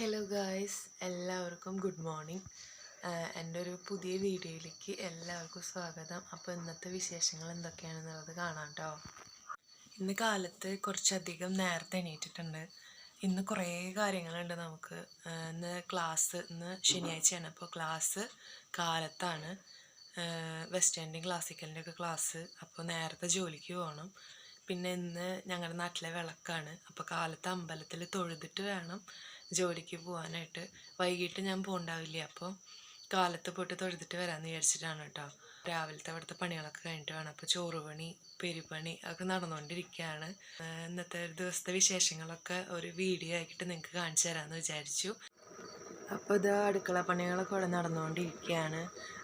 Hello guys എല്ലാവർക്കും good morning എന്റെ ഒരു പുതിയ വീഡിയോയിലേക്ക് എല്ലാവർക്കും സ്വാഗതം. അപ്പോൾ ഇന്നത്തെ വിശേഷങ്ങൾ എന്തൊക്കെയാണെന്നുള്ളത് കാണാം കേട്ടോ ഇന്ന് കാലത്ത് കുറച്ചധികം നേരത്തെ എണീറ്റിട്ടുണ്ട്. ഇന്ന് കുറേ കാര്യങ്ങളുണ്ട് നമുക്ക്. ഇന്ന് ക്ലാസ് ഇന്ന് ശനിയാഴ്ചയാണ്. അപ്പോൾ ക്ലാസ് കാലത്താണ് വെസ്റ്റ് ഇൻഡ്യൻ ക്ലാസിക്കലിന്റെ ഒക്കെ ക്ലാസ് അപ്പോൾ നേരത്തെ ജോലിക്ക് പോകണം. പിന്നെ ഇന്ന് ഞങ്ങളുടെ നാട്ടിലെ വിളക്കാണ്. അപ്പോൾ കാലത്ത് അമ്പലത്തിൽ തൊഴുതിട്ട് വേണം. ജോലിക്ക് പോകാനായിട്ട് വൈകിട്ട് ഞാൻ പോകണ്ടാവില്ല അപ്പോൾ കാലത്ത് പോയിട്ട് തൊഴുതിട്ട് വരാമെന്ന് വിചാരിച്ചിട്ടാണ് കേട്ടോ രാവിലത്തെ അവിടുത്തെ പണികളൊക്കെ കഴിഞ്ഞിട്ട് വേണം. അപ്പോൾ ചോറ് പണി പെരുപണി ഒക്കെ നടന്നുകൊണ്ടിരിക്കുകയാണ് ഇന്നത്തെ ഒരു ദിവസത്തെ വിശേഷങ്ങളൊക്കെ ഒരു വീഡിയോ ആക്കിയിട്ട് നിങ്ങൾക്ക് കാണിച്ചു തരാമെന്ന് വിചാരിച്ചു. അപ്പോൾ ഇത് അടുക്കള പണികളൊക്കെ ഇവിടെ നടന്നുകൊണ്ടിരിക്കുകയാണ്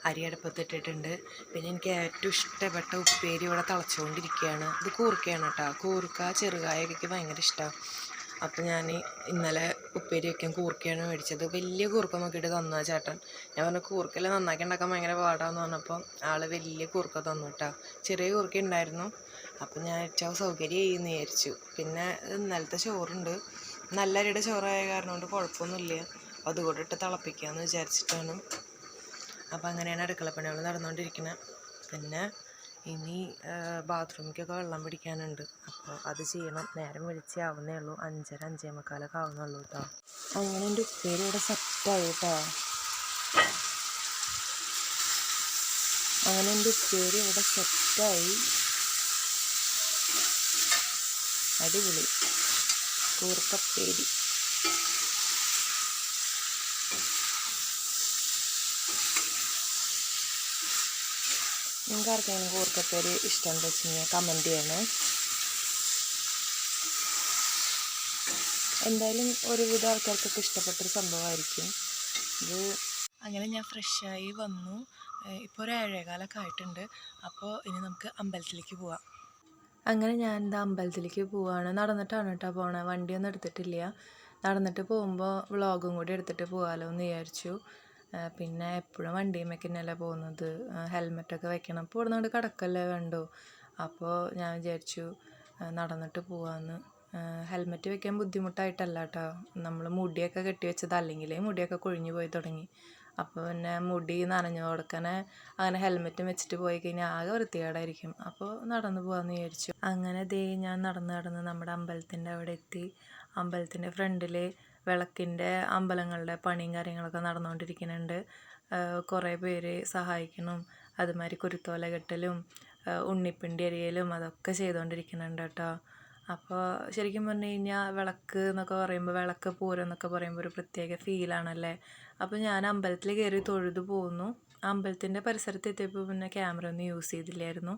അരി അടുപ്പത്തിട്ടിട്ടുണ്ട് പിന്നെ എനിക്ക് ഏറ്റവും ഇഷ്ടപ്പെട്ട ഉപ്പേരി ഇവിടെ തിളച്ചുകൊണ്ടിരിക്കുകയാണ് ഇത് കൂർക്കയാണ് കേട്ടോ കൂർക്ക ചെറുകായൊക്കെ ഭയങ്കര ഇഷ്ടമാണ് അപ്പോൾ ഞാൻ ഇന്നലെ ഉപ്പേരി വയ്ക്കാൻ കൂർക്കയാണ് മേടിച്ചത്. വലിയ കൂർക്ക നോക്കിയിട്ട് തന്നാ ചേട്ടൻ. ഞാൻ പറഞ്ഞു കൂർക്കല്ല നന്നാക്കി ഉണ്ടാക്കാൻ ഭയങ്കര പാടാന്ന് പറഞ്ഞപ്പോൾ ആൾ വലിയ കൂർക്ക തന്നു കേട്ടോ ചെറിയ കൂർക്ക ഉണ്ടായിരുന്നു. അപ്പം ഞാൻ ഏറ്റവും സൗകര്യം ചെയ്യുമെന്ന് വിചാരിച്ചു. പിന്നെ ഇന്നലത്തെ ചോറുണ്ട്. നല്ല അരിയുടെ ചോറായ കാരണം കൊണ്ട് കുഴപ്പമൊന്നുമില്ല. അപ്പോൾ അതുകൂടെ ഇട്ട് തിളപ്പിക്കാമെന്ന് വിചാരിച്ചിട്ടാണ്. അപ്പോൾ അങ്ങനെയാണ് അടുക്കളപ്പണികൾ നടന്നുകൊണ്ടിരിക്കുന്നത് പിന്നെ ഇനി ബാത്റൂമിലേക്കൊക്കെ വെള്ളം പിടിക്കാനുണ്ട്. അപ്പോൾ അത് ചെയ്യണം. നേരം വിളിച്ചേ ആവുന്നേ ഉള്ളൂ. അഞ്ചര അഞ്ചേ മുക്കാലൊക്കെ ആവുന്നുള്ളൂ കേട്ടോ അങ്ങനെ എന്റെ ഉപ്പേരി ഇവിടെ സെറ്റായി കേട്ടോ അങ്ങനെ എന്റെ ഉപ്പേരി ഇവിടെ സെറ്റായി അടിപൊളി. കൂർക്കപ്പേരി. നിങ്ങൾക്ക് ആർക്കെങ്കിലും കൂർക്കപ്പേര് എന്താ വെച്ച് കഴിഞ്ഞാൽ കമന്റ് ചെയ്യണേ. എന്തായാലും ഒരുവിധം ആൾക്കാർക്കൊക്കെ ഇഷ്ടപ്പെട്ടൊരു സംഭവമായിരിക്കും. ഇത് അങ്ങനെ ഞാൻ ഫ്രഷായി വന്നു. ഇപ്പോൾ ഒരു ഏഴേകാലൊക്കെ ആയിട്ടുണ്ട്. അപ്പോൾ ഇനി നമുക്ക് അമ്പലത്തിലേക്ക് പോവാം. അങ്ങനെ ഞാൻ എന്താ അമ്പലത്തിലേക്ക് പോവാണ്. നടന്നിട്ടാണ് കേട്ടോ പോണേ. വണ്ടിയൊന്നും എടുത്തിട്ടില്ല. നടന്നിട്ട് പോകുമ്പോൾ വ്ളോഗും കൂടി എടുത്തിട്ട് പോകാമല്ലോ എന്ന് വിചാരിച്ചു. പിന്നെ എപ്പോഴും വണ്ടിയും തന്നെയല്ലേ പോകുന്നത്? ഹെൽമെറ്റൊക്കെ വെക്കണം. അപ്പോൾ ഇവിടെ നിന്ന് കിടക്കല്ലേ വേണ്ടോ അപ്പോൾ ഞാൻ വിചാരിച്ചു നടന്നിട്ട് പോവാമെന്ന് ഹെൽമെറ്റ് വെക്കാൻ ബുദ്ധിമുട്ടായിട്ടല്ല കേട്ടോ നമ്മൾ മുടിയൊക്കെ കെട്ടി വെച്ചത് അല്ലെങ്കിലേ മുടിയൊക്കെ കൊഴിഞ്ഞു പോയി തുടങ്ങി. അപ്പോൾ പിന്നെ മുടി നനഞ്ഞു കൊടുക്കണേ അങ്ങനെ ഹെൽമെറ്റും വെച്ചിട്ട് പോയി കഴിഞ്ഞാൽ ആകെ വൃത്തികേടായിരിക്കും. അപ്പോൾ നടന്നു പോകാമെന്ന് വിചാരിച്ചു. അങ്ങനെ ദേ ഞാൻ നടന്ന് നടന്ന് നമ്മുടെ അമ്പലത്തിന്റെ അവിടെ എത്തി. അമ്പലത്തിന്റെ ഫ്രണ്ടിൽ വിളക്കിന്റെ അമ്പലങ്ങളുടെ പണിയും കാര്യങ്ങളൊക്കെ നടന്നുകൊണ്ടിരിക്കുന്നുണ്ട്. കുറേ പേര് സഹായിക്കണം. അതുമാതിരി കുരുത്തോല കെട്ടലും ഉണ്ണിപ്പിണ്ടി അരിയലും അതൊക്കെ ചെയ്തുകൊണ്ടിരിക്കുന്നുണ്ട് കേട്ടോ. അപ്പോൾ ശരിക്കും പറഞ്ഞു കഴിഞ്ഞാൽ വിളക്ക് എന്നൊക്കെ പറയുമ്പോൾ വിളക്ക് പൂരം എന്നൊക്കെ പറയുമ്പോൾ ഒരു പ്രത്യേക ഫീലാണല്ലേ അപ്പോൾ ഞാൻ അമ്പലത്തിൽ കയറി തൊഴുതു പോന്നു. അമ്പലത്തിന്റെ പരിസരത്ത് എത്തിയപ്പോൾ പിന്നെ ക്യാമറ ഒന്നും യൂസ് ചെയ്തില്ലായിരുന്നു.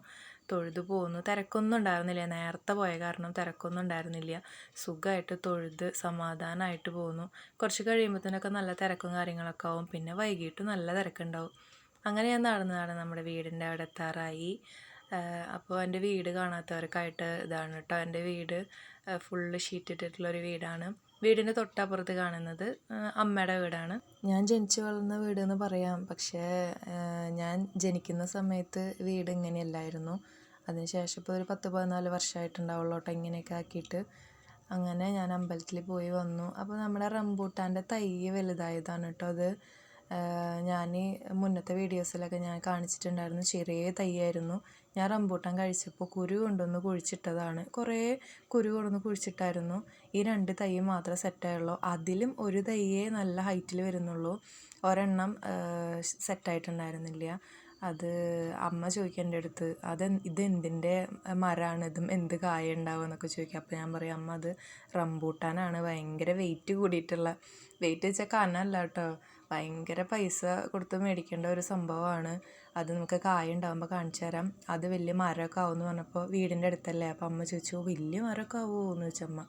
തൊഴുതു പോന്നു. തിരക്കൊന്നും ഉണ്ടായിരുന്നില്ല. നേരത്തെ പോയ കാരണം തിരക്കൊന്നും ഉണ്ടായിരുന്നില്ല. സുഖമായിട്ട് തൊഴുത് സമാധാനമായിട്ട് പോന്നു. കുറച്ച് കഴിയുമ്പോഴത്തേനൊക്കെ നല്ല തിരക്കും കാര്യങ്ങളൊക്കെ ആവും. പിന്നെ വൈകിട്ട് നല്ല തിരക്കുണ്ടാവും. അങ്ങനെ ഞാൻ നടന്ന് നടന്ന് നമ്മുടെ വീടിന്റെ അവിടെ എത്താറായി. അപ്പോൾ എന്റെ വീട് കാണാത്തവർക്കായിട്ട് ഇതാണ് കേട്ടോ. എന്റെ വീട് ഫുള്ള് ഷീറ്റ് ഇട്ടിട്ടുള്ളൊരു വീടാണ്. വീടിന്റെ തൊട്ടപ്പുറത്ത് കാണുന്നത് അമ്മയുടെ വീടാണ്. ഞാൻ ജനിച്ചു വളർന്ന വീട് എന്ന് പറയാം. പക്ഷേ ഞാൻ ജനിക്കുന്ന സമയത്ത് വീട് ഇങ്ങനെയല്ലായിരുന്നു. അതിനുശേഷം ഇപ്പോൾ ഒരു പത്ത് പതിനാല് വർഷമായിട്ടുണ്ടാവുള്ളൂ കേട്ടോ ഇങ്ങനെയൊക്കെ ആക്കിയിട്ട്. അങ്ങനെ ഞാൻ അമ്പലത്തിൽ പോയി വന്നു. അപ്പോൾ നമ്മുടെ റംബൂട്ടാന്റെ തൈ വലുതായതാണ് കേട്ടോ അത്. ഞാൻ മുന്നത്തെ വീഡിയോസിലൊക്കെ ഞാൻ കാണിച്ചിട്ടുണ്ടായിരുന്നു. ചെറിയ തൈയായിരുന്നു. ഞാൻ റംബൂട്ടാൻ കഴിച്ചപ്പോൾ കുരു കൊണ്ടൊന്ന് കുഴിച്ചിട്ടതാണ്. കുറേ കുരു കൊണ്ടൊന്ന് കുഴിച്ചിട്ടായിരുന്നു. ഈ രണ്ട് തൈ മാത്രമേ സെറ്റായുള്ളൂ. അതിലും ഒരു തൈയേ നല്ല ഹൈറ്റിൽ വരുന്നുള്ളൂ. ഒരെണ്ണം സെറ്റായിട്ടുണ്ടായിരുന്നില്ല. അത് അമ്മ ചോദിക്കേണ്ട അടുത്ത് അത് ഇത് എന്തിന്റെ മരമാണ്? ഇതും എന്ത് കായ ഉണ്ടാവുക എന്നൊക്കെ ചോദിക്കും. അപ്പോൾ ഞാൻ പറയും അമ്മ അത് റംബൂട്ടാനാണ്. ഭയങ്കര വെയിറ്റ് കൂടിയിട്ടുള്ള വെയിറ്റ് വെച്ചാൽ കനല്ല കേട്ടോ. ഭയങ്കര പൈസ കൊടുത്ത് മേടിക്കേണ്ട ഒരു സംഭവമാണ്. അത് നമുക്ക് കായ ഉണ്ടാകുമ്പോൾ കാണിച്ചു തരാം. അത് വലിയ മരമൊക്കെ എന്ന് പറഞ്ഞപ്പോൾ വീടിന്റെ അടുത്തല്ലേ? അപ്പോൾ അമ്മ ചോദിച്ചു "ഓ, വലിയ മരമൊക്കെ ആവുമോ? എന്ന് ചോദിച്ചമ്മ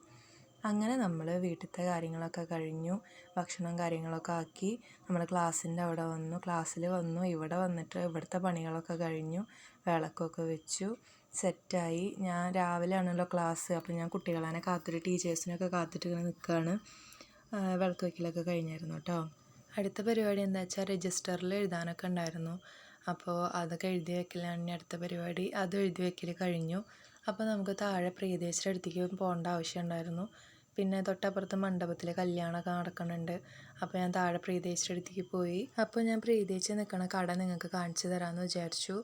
അങ്ങനെ നമ്മൾ വീട്ടിലത്തെ കാര്യങ്ങളൊക്കെ കഴിഞ്ഞു. ഭക്ഷണം കാര്യങ്ങളൊക്കെ ആക്കി. നമ്മൾ ക്ലാസ്സിന്റെ അവിടെ വന്നു. ക്ലാസ്സിൽ വന്നു. ഇവിടെ വന്നിട്ട് ഇവിടുത്തെ പണികളൊക്കെ കഴിഞ്ഞു. വിളക്കൊക്കെ വെച്ചു. സെറ്റായി. ഞാൻ രാവിലെ ആണല്ലോ ക്ലാസ്. അപ്പോൾ ഞാൻ കുട്ടികളെ കാത്തിട്ട് ടീച്ചേഴ്സിനൊക്കെ കാത്തിട്ട് ഇങ്ങനെ നിൽക്കുകയാണ് വിളക്ക് വയ്ക്കലൊക്കെ കഴിഞ്ഞായിരുന്നു കേട്ടോ. അടുത്ത പരിപാടി എന്താ വെച്ചാൽ രജിസ്റ്ററിൽ എഴുതാനൊക്കെ ഉണ്ടായിരുന്നു. അപ്പോൾ അതൊക്കെ എഴുതി വെക്കലാണ് ഇനി അടുത്ത പരിപാടി. അത് എഴുതി വെക്കൽ കഴിഞ്ഞു. അപ്പോൾ നമുക്ക് താഴെ പ്രിയദേശിയുടെ അടുത്തേക്ക് പോകേണ്ട ആവശ്യമുണ്ടായിരുന്നു പിന്നെ തൊട്ടപ്പുറത്ത് മണ്ഡപത്തിൽ കല്യാണമൊക്കെ നടക്കുന്നുണ്ട്. അപ്പോൾ ഞാൻ താഴെ പ്രീതേച്ചിയുടെ അടുത്തേക്ക് പോയി. അപ്പോൾ ഞാൻ പ്രീതേച്ചി നിൽക്കുന്ന കട നിങ്ങൾക്ക് കാണിച്ചു തരാമെന്ന് വിചാരിച്ചു.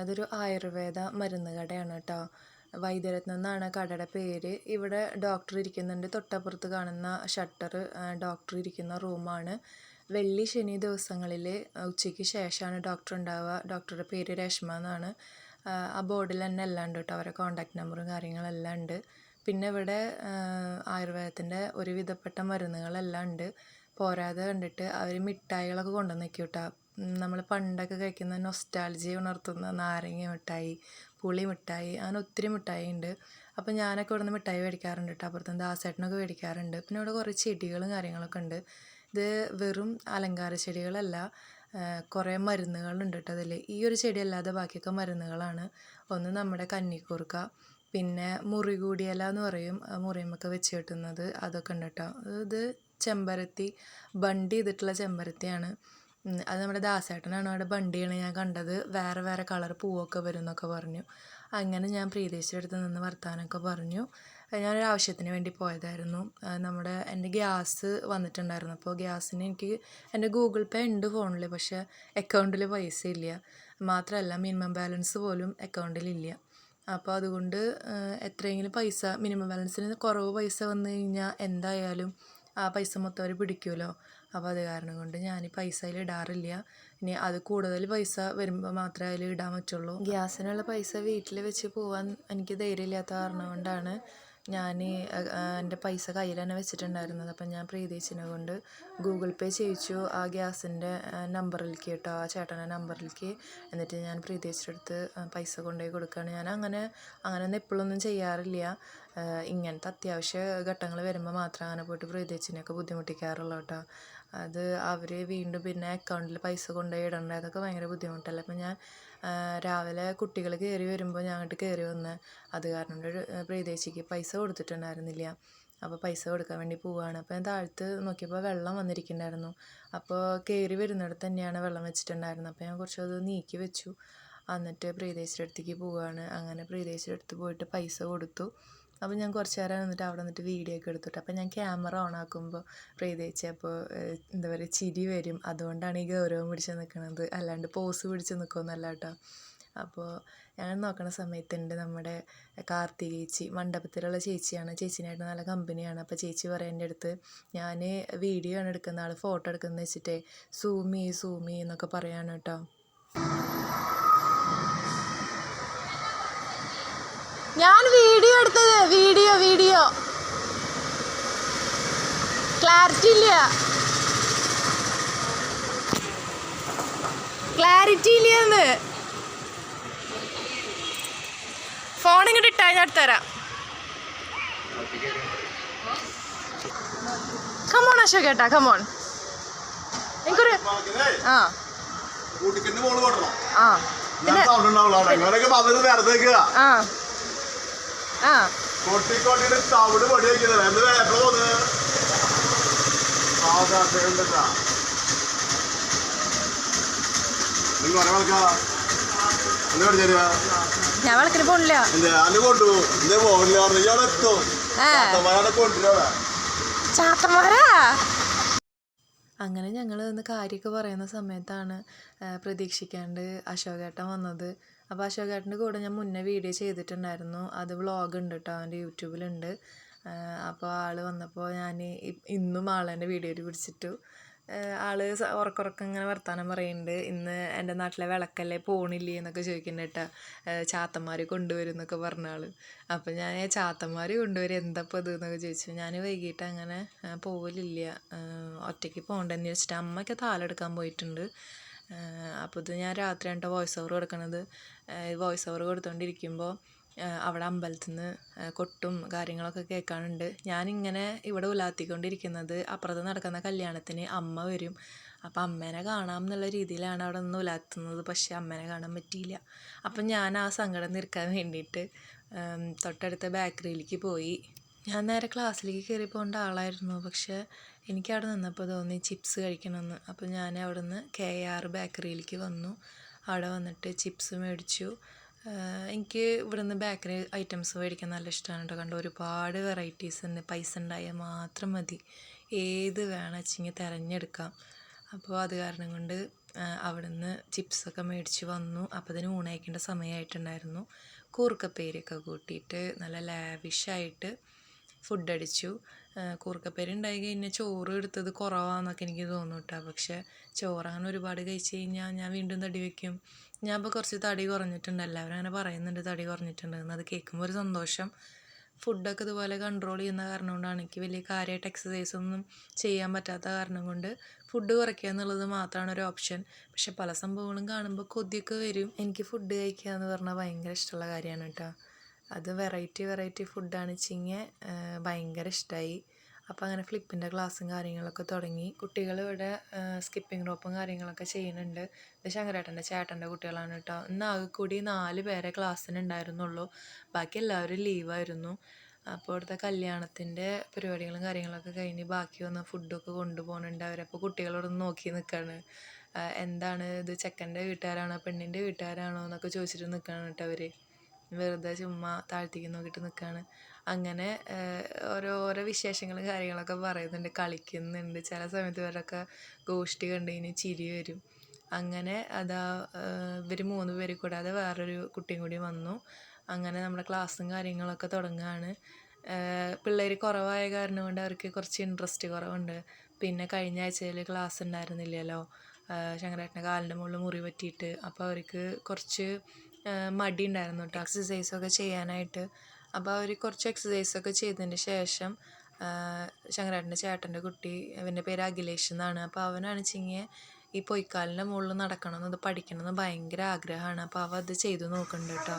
അതൊരു ആയുർവേദ മരുന്ന് കടയാണ് കേട്ടോ. വൈദ്യരത്നം എന്നാണ് കടയുടെ പേര്. ഇവിടെ ഡോക്ടർ ഇരിക്കുന്നുണ്ട്. തൊട്ടപ്പുറത്ത് കാണുന്ന ഷട്ടർ ഡോക്ടർ ഇരിക്കുന്ന റൂമാണ്. വെള്ളി ശനി ദിവസങ്ങളിൽ ഉച്ചയ്ക്ക് ശേഷമാണ് ഡോക്ടർ ഉണ്ടാവുക. ഡോക്ടറുടെ പേര് രേഷ്മ എന്നാണ്. ആ, ബോർഡിൽ തന്നെ എല്ലാം ഉണ്ട് കേട്ടോ അവരെ കോൺടാക്ട് നമ്പറും കാര്യങ്ങളെല്ലാം ഉണ്ട്. പിന്നെ ഇവിടെ ആയുർവേദത്തിന്റെ ഒരുവിധപ്പെട്ട മരുന്നുകളെല്ലാം ഉണ്ട് പോരാതെ കണ്ടിട്ട് അവർ മിഠായികളൊക്കെ കൊണ്ടുവന്ന് നിൽക്കും കേട്ടോ നമ്മൾ പണ്ടൊക്കെ കഴിക്കുന്ന നൊസ്റ്റാൾജി ഉണർത്തുന്ന നാരങ്ങ മിഠായി പുളി മിഠായി അങ്ങനെ ഒത്തിരി മിഠായി ഉണ്ട്. അപ്പോൾ ഞാനൊക്കെ ഇവിടുന്ന് മിഠായി മേടിക്കാറുണ്ട് കേട്ടോ അപ്പുറത്തുനിന്ന് ദാസേട്ടനൊക്കെ മേടിക്കാറുണ്ട്. പിന്നെ ഇവിടെ കുറേ ചെടികളും കാര്യങ്ങളൊക്കെ ഉണ്ട്. ഇത് വെറും അലങ്കാര ചെടികളല്ല കുറേ മരുന്നുകളുണ്ട് കേട്ടോ അതിൽ ഈ ഒരു ചെടിയല്ലാതെ ബാക്കിയൊക്കെ മരുന്നുകളാണ്. ഒന്ന് നമ്മുടെ കന്നിക്കൂർക്ക പിന്നെ മുറി മുറികൂടിയില എന്ന് പറയും മുറിയുമൊക്കെ വെച്ച് കെട്ടുന്നത് അതൊക്കെ ഉണ്ട് കേട്ടോ ഇത് ചെമ്പരത്തി ബണ്ട് ചെയ്തിട്ടുള്ള ചെമ്പരത്തിയാണ്. അത് നമ്മുടെ ദാസേട്ടനാണ് അവിടെ ബണ്ടിയാണ് ഞാൻ കണ്ടത് വേറെ വേറെ കളർ പൂവൊക്കെ വരും എന്നൊക്കെ പറഞ്ഞു. അങ്ങനെ ഞാൻ പ്രീതേശിയുടെ അടുത്ത് നിന്ന് വർത്താനമൊക്കെ പറഞ്ഞു. ഞാനൊരു ആവശ്യത്തിന് വേണ്ടി പോയതായിരുന്നു. നമ്മുടെ എന്റെ ഗ്യാസ് വന്നിട്ടുണ്ടായിരുന്നു. അപ്പോൾ ഗ്യാസിന് എനിക്ക് എന്റെ ഗൂഗിൾ പേ ഉണ്ട് ഫോണിൽ പക്ഷേ അക്കൗണ്ടിൽ പൈസ ഇല്ല. മാത്രമല്ല മിനിമം ബാലൻസ് പോലും അക്കൗണ്ടിലില്ല അപ്പോൾ അതുകൊണ്ട് എത്രയെങ്കിലും പൈസ മിനിമം ബാലൻസിന് കുറവ് പൈസ വന്നു കഴിഞ്ഞാൽ എന്തായാലും ആ പൈസ മൊത്തം അവർ പിടിക്കുമല്ലോ. അപ്പോൾ അത് കാരണം കൊണ്ട് ഞാൻ പൈസ അതിൽ ഇടാറില്ല. ഇനി അത് കൂടുതൽ പൈസ വരുമ്പോൾ മാത്രമേ അതിൽ ഇടാൻ പറ്റുള്ളൂ. ഗ്യാസിനുള്ള പൈസ വീട്ടിൽ വെച്ച് പോകാൻ എനിക്ക് ധൈര്യമില്ലാത്ത കാരണം കൊണ്ടാണ് ഞാൻ എന്റെ പൈസ കയ്യിൽ തന്നെ വെച്ചിട്ടുണ്ടായിരുന്നത്. അപ്പം ഞാൻ പ്രീതേച്ചിനെ കൊണ്ട് ഗൂഗിൾ പേ ചെയ്യിച്ചു. ആ ഗ്യാസിന്റെ നമ്പറിലേക്ക് കേട്ടോ ആ ചേട്ടന്റെ നമ്പറിലേക്ക്. എന്നിട്ട് ഞാൻ പ്രീതേച്ചിയുടെ അടുത്ത് പൈസ കൊണ്ടുപോയി കൊടുക്കുകയാണ്. ഞാൻ അങ്ങനെ അങ്ങനെ ഒന്നും എപ്പോഴൊന്നും ചെയ്യാറില്ല. ഇങ്ങനത്തെ അത്യാവശ്യ ഘട്ടങ്ങൾ വരുമ്പോൾ മാത്രം അങ്ങനെ പോയിട്ട് പ്രീതേച്ചിനെയൊക്കെ ബുദ്ധിമുട്ടിക്കാറുള്ളൂ കേട്ടോ. അത് അവർ വീണ്ടും പിന്നെ അക്കൗണ്ടിൽ പൈസ കൊണ്ടുപോയി ഇടേണ്ടതൊക്കെ ഭയങ്കര ബുദ്ധിമുട്ടല്ലേ? അപ്പം ഞാൻ രാവിലെ കുട്ടികൾ കയറി വരുമ്പോൾ ഞാൻ അങ്ങോട്ട് കയറി വന്ന് അത് കാരണം പ്രീതേശിക്ക് പൈസ കൊടുത്തിട്ടുണ്ടായിരുന്നില്ല. അപ്പോൾ പൈസ കൊടുക്കാൻ വേണ്ടി പോവുകയാണ് അപ്പോൾ ഞാൻ താഴത്ത് നോക്കിയപ്പോൾ വെള്ളം വന്നിരിക്കുന്നുണ്ടായിരുന്നു. അപ്പോൾ കയറി വരുന്നിടത്ത് തന്നെയാണ് വെള്ളം വെച്ചിട്ടുണ്ടായിരുന്നത്. അപ്പോൾ ഞാൻ കുറച്ച് അത് നീക്കി വെച്ചു. എന്നിട്ട് പ്രീതേശിയുടെ അടുത്തേക്ക് പോവുകയാണ് അങ്ങനെ പ്രീതേശിയുടെ അടുത്ത് പോയിട്ട് പൈസ കൊടുത്തു. അപ്പോൾ ഞാൻ കുറച്ച് നേരം നിന്നിട്ട് അവിടെ നിന്നിട്ട് വീഡിയോ ഒക്കെ എടുത്തിട്ട് അപ്പോൾ ഞാൻ ക്യാമറ ഓൺ ആക്കുമ്പോൾ പ്രീതേച്ചി അപ്പോൾ എന്താ പറയുക ചിരി വരും. അതുകൊണ്ടാണ് ഈ ഗൗരവം പിടിച്ച് നിൽക്കുന്നത് അല്ലാണ്ട് പോസ് പിടിച്ച് നിൽക്കുമെന്നല്ല കേട്ടോ. അപ്പോൾ ഞാൻ നോക്കണ സമയത്തുണ്ട് നമ്മുടെ കാർത്തിക ചേച്ചി മണ്ഡപത്തിലുള്ള ചേച്ചിയാണ്. ചേച്ചിനായിട്ട് നല്ല കമ്പനിയാണ് അപ്പോൾ ചേച്ചി പറയാം എന്റെ അടുത്ത് ഞാൻ വീഡിയോ ആണ് എടുക്കുന്ന ആൾ ഫോട്ടോ എടുക്കുന്നത് വെച്ചിട്ടേ സൂമി സൂമി എന്നൊക്കെ പറയാണ് കേട്ടോ. ഞാൻ വീഡിയോ എടുത്തത് വീഡിയോ വീഡിയോ. ക്ലാരിറ്റി ഇല്ല. ക്ലാരിറ്റി ഇല്ലെന്ന് ഫോൺ ഇങ്ങോട്ട് ഇട്ടാ ഞാൻ എടുത്തുതരാം കമോൺ അശോക് കേട്ടാ കമോൺ എനിക്കൊരു ആ. ആ. പിന്നെ ആ. കൊട്ടിക്കൊട്ടിട്ട് തവിട് പൊടി വയ്ക്കുന്നത് എന്ത് എപ്പോഴും തോന്നുന്നത് ആ കണ്ടട്ടാ നിങ്ങൾ പറയാൻ വിളക്കാ എന്ത് പഠിച്ചാ ഞാൻ വിളക്കിന് പോണില്ല. എന്ത് അന്ന് കൊണ്ടു എന്തേ പോകില്ല പറഞ്ഞു ഞാൻ എത്തും. ഏ. ചാത്തന്മാരെ കൊണ്ടുവരാ ചാത്തന്മാരാ അങ്ങനെ ഞങ്ങൾ ഒന്ന് കാര്യമൊക്കെ പറയുന്ന സമയത്താണ് പ്രതീക്ഷിക്കാണ്ട് അശോകേട്ടൻ വന്നത്. അപ്പോൾ അശോകേട്ടന്റെ കൂടെ ഞാൻ മുന്നേ വീഡിയോ ചെയ്തിട്ടുണ്ടായിരുന്നു. അത് വ്ളോഗ് ഉണ്ട് കേട്ടോ അവന്റെ യൂട്യൂബിലുണ്ട് അപ്പോൾ ആൾ വന്നപ്പോൾ ഞാൻ ഇന്നും ആളെന്റെ വീഡിയോയിൽ പിടിച്ചിട്ടു. ആൾ ആൾ ഉറക്കുറക്കം ഇങ്ങനെ വർത്താനം പറയുന്നുണ്ട് ഇന്ന് എന്റെ നാട്ടിലെ വിളക്കല്ലേ പോണില്ലേ എന്നൊക്കെ ചോദിക്കുന്നുണ്ട് കേട്ടോ ചാത്തന്മാർ കൊണ്ടുവരും എന്നൊക്കെ പറഞ്ഞ ആൾ. അപ്പം ഞാൻ ചാത്തന്മാർ കൊണ്ടുവരും എന്തപ്പോൾ ഇത് എന്നൊക്കെ ചോദിച്ചു. ഞാൻ വൈകിട്ട് അങ്ങനെ പോകലില്ല ഒറ്റയ്ക്ക് പോകണ്ടെന്ന് ചോദിച്ചിട്ട് അമ്മയ്ക്ക് താലെടുക്കാൻ പോയിട്ടുണ്ട്. അപ്പോൾ ഇത് ഞാൻ രാത്രി ആണ്ട്ടോ വോയിസ് ഓവർ കൊടുക്കണത് വോയിസ് ഓവർ കൊടുത്തുകൊണ്ടിരിക്കുമ്പോൾ അവിടെ അമ്പലത്തിൽ നിന്ന് കൊട്ടും കാര്യങ്ങളൊക്കെ കേൾക്കാനുണ്ട് ഞാനിങ്ങനെ ഇവിടെ ഉലാത്തിക്കൊണ്ടിരിക്കുന്നത് അപ്പുറത്ത് നടക്കുന്ന കല്യാണത്തിന് അമ്മ വരും. അപ്പം അമ്മേനെ കാണാം എന്നുള്ള രീതിയിലാണ് അവിടെ നിന്ന് ഉലാത്തുന്നത്. പക്ഷേ അമ്മേനെ കാണാൻ പറ്റിയില്ല. അപ്പം ഞാൻ ആ സങ്കടം തീർക്കാൻ വേണ്ടിയിട്ട് തൊട്ടടുത്ത ബേക്കറിയിലേക്ക് പോയി. ഞാൻ നേരെ ക്ലാസ്സിലേക്ക് കയറി പോകേണ്ട ആളായിരുന്നു. പക്ഷേ എനിക്ക് അവിടെ നിന്നപ്പോൾ തോന്നി ചിപ്സ് കഴിക്കണമെന്ന്. അപ്പോൾ ഞാൻ അവിടെ നിന്ന് കെ ആർ ബേക്കറിയിലേക്ക് വന്നു. അവിടെ വന്നിട്ട് ചിപ്സ് മേടിച്ചു. എനിക്ക് ഇവിടുന്ന് ബേക്കറി ഐറ്റംസ് മേടിക്കാൻ നല്ല ഇഷ്ടമാണ് കേട്ടോ. കണ്ടോ ഒരുപാട് വെറൈറ്റീസ് ഉണ്ട്. പൈസ ഉണ്ടായാൽ മാത്രം മതി. ഏത് വേണം വെച്ചെങ്കിൽ തിരഞ്ഞെടുക്കാം. അപ്പോൾ അത് കാരണം കൊണ്ട് അവിടെ അവിടുന്ന് ചിപ്സൊക്കെ മേടിച്ച് വന്നു. അപ്പോൾ അതിന് ഊണയക്കേണ്ട സമയമായിട്ടുണ്ടായിരുന്നു. കൂർക്കപ്പേരിയൊക്കെ കൂട്ടിയിട്ട് നല്ല ലാവിഷായിട്ട് ഫുഡ് അടിച്ചു. കൂർക്കപ്പേര് ഉണ്ടായി കഴിഞ്ഞാൽ ചോറ് എടുത്തത് കുറവാന്നൊക്കെ എനിക്ക് തോന്നും കേട്ടോ പക്ഷെ ചോറ് അങ്ങനെ ഒരുപാട് കഴിച്ച് കഴിഞ്ഞാൽ ഞാൻ വീണ്ടും തടി വയ്ക്കും ഞാൻ ഇപ്പോൾ കുറച്ച് തടി കുറഞ്ഞിട്ടുണ്ട്. എല്ലാവരും അങ്ങനെ പറയുന്നുണ്ട് തടി കുറഞ്ഞിട്ടുണ്ടെന്ന്. അത് കേൾക്കുമ്പോൾ ഒരു സന്തോഷം. ഫുഡൊക്കെ ഇതുപോലെ കൺട്രോൾ ചെയ്യുന്ന കാരണം കൊണ്ടാണ് എനിക്ക് വലിയ കാര്യമായിട്ട് എക്സസൈസ് ഒന്നും ചെയ്യാൻ പറ്റാത്ത കാരണം കൊണ്ട് ഫുഡ് കുറയ്ക്കുക എന്നുള്ളത് മാത്രമാണ് ഒരു ഓപ്ഷൻ പക്ഷെ പല സംഭവങ്ങളും കാണുമ്പോൾ കൊതിയൊക്കെ വരും. എനിക്ക് ഫുഡ് കഴിക്കുക എന്ന് പറഞ്ഞാൽ ഭയങ്കര ഇഷ്ടമുള്ള കാര്യമാണ് കേട്ടോ അത് വെറൈറ്റി വെറൈറ്റി ഫുഡാണ് വെച്ചിങ്ങനെ ഭയങ്കര ഇഷ്ടമായി അപ്പോൾ അങ്ങനെ ഫ്ലിപ്പിന്റെ ക്ലാസ്സും കാര്യങ്ങളൊക്കെ തുടങ്ങി. കുട്ടികൾ ഇവിടെ സ്കിപ്പിംഗ് റോപ്പും കാര്യങ്ങളൊക്കെ ചെയ്യുന്നുണ്ട്. ഇത് ശങ്കരേട്ടന്റെ ചേട്ടന്റെ കുട്ടികളാണ് കേട്ടോ. ഇന്ന് ആകെ കൂടി നാല് പേരെ ക്ലാസ്സിന് ഉണ്ടായിരുന്നുള്ളൂ. ബാക്കി എല്ലാവരും ലീവായിരുന്നു അപ്പോൾ ഇവിടുത്തെ കല്യാണത്തിന്റെ പരിപാടികളും കാര്യങ്ങളൊക്കെ കഴിഞ്ഞ് ബാക്കി വന്ന ഫുഡൊക്കെ കൊണ്ടുപോകുന്നുണ്ട് അവരപ്പോൾ കുട്ടികളോട് നോക്കി നിൽക്കുകയാണ് എന്താണ് ഇത്? ചെക്കന്റെ വീട്ടുകാരാണോ? പെണ്ണിന്റെ വീട്ടുകാരാണോ? എന്നൊക്കെ ചോദിച്ചിട്ട് നിൽക്കുകയാണ് കേട്ടോ അവർ വെറുതെ ചുമ്മാ താഴ്ത്തിക്ക് നോക്കിയിട്ട് നിൽക്കുകയാണ് അങ്ങനെ ഓരോരോ വിശേഷങ്ങളും കാര്യങ്ങളൊക്കെ പറയുന്നുണ്ട് കളിക്കുന്നുണ്ട്. ചില സമയത്ത് ഇവരൊക്കെ ഗോഷ്ടി കണ്ടു കഴിഞ്ഞാൽ ചിരി വരും. അങ്ങനെ അതാ ഇവർ മൂന്ന് പേര് കൂടാതെ വേറൊരു കുട്ടിയും കൂടി വന്നു. അങ്ങനെ നമ്മുടെ ക്ലാസ്സും കാര്യങ്ങളൊക്കെ തുടങ്ങുകയാണ് പിള്ളേർ കുറവായ കാരണം കൊണ്ട് അവർക്ക് കുറച്ച് ഇൻട്രസ്റ്റ് കുറവുണ്ട്. പിന്നെ കഴിഞ്ഞ ആഴ്ചയിൽ ക്ലാസ് ഉണ്ടായിരുന്നില്ലല്ലോ ശങ്കരേട്ടന്റെ കാലിന്റെ മുകളിൽ മുറി പറ്റിയിട്ട്. അപ്പോൾ അവർക്ക് കുറച്ച് മടി ഉണ്ടായിരുന്നു കേട്ടോ എക്സസൈസൊക്കെ ചെയ്യാനായിട്ട്. അപ്പോൾ അവർ കുറച്ച് എക്സസൈസൊക്കെ ചെയ്തതിന് ശേഷം ശങ്കരാട്ടന്റെ ചേട്ടന്റെ കുട്ടി അവന്റെ പേര് അഖിലേഷ് എന്നാണ്. അപ്പോൾ അവനാണ് ചിങ്ങിയെ ഈ പൊയ്ക്കാലിന്റെ മുകളിൽ നടക്കണം എന്നത് പഠിക്കണം എന്ന് ഭയങ്കര ആഗ്രഹമാണ്. അപ്പോൾ അവ അത് ചെയ്തു നോക്കുന്നുണ്ട് കേട്ടോ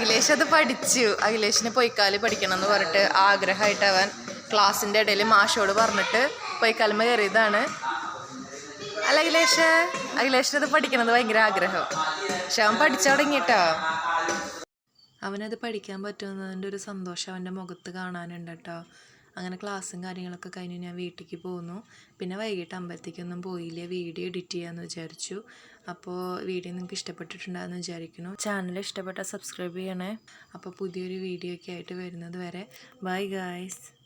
അഖിലേഷ് അത് പഠിച്ചു. അഖിലേഷിന് പൊയ്ക്കാൽ പഠിക്കണം എന്ന് പറഞ്ഞിട്ട് ആഗ്രഹമായിട്ട് അവൻ ക്ലാസ്സിന്റെ ഇടയിൽ മാഷോട് പറഞ്ഞിട്ട് പൊയ്ക്കാലുമ കയറിയതാണ്. അല്ല അഖിലേഷ് അഖിലേഷിന് അത് പഠിക്കണത് ഭയങ്കര ആഗ്രഹം. പക്ഷെ അവൻ പഠിച്ചു തുടങ്ങിയിട്ടോ? അവനത് പഠിക്കാൻ പറ്റുന്നതിന്റെ ഒരു സന്തോഷം അവന്റെ മുഖത്ത് കാണാനുണ്ട് കേട്ടോ. അങ്ങനെ ക്ലാസ്സും കാര്യങ്ങളൊക്കെ കഴിഞ്ഞ് ഞാൻ വീട്ടിലേക്ക് പോന്നു. പിന്നെ വൈകിട്ട് അമ്പലത്തേക്കൊന്നും പോയില്ല. വീഡിയോ എഡിറ്റ് ചെയ്യാമെന്ന് വിചാരിച്ചു. അപ്പോൾ വീഡിയോ നിങ്ങൾക്ക് ഇഷ്ടപ്പെട്ടിട്ടുണ്ടാകുമെന്ന് വിചാരിക്കുന്നു. ചാനൽ ഇഷ്ടപ്പെട്ടാൽ സബ്സ്ക്രൈബ് ചെയ്യണേ. അപ്പോൾ പുതിയൊരു വീഡിയോ ഒക്കെ ആയിട്ട് വരുന്നത് വരെ. Bye guys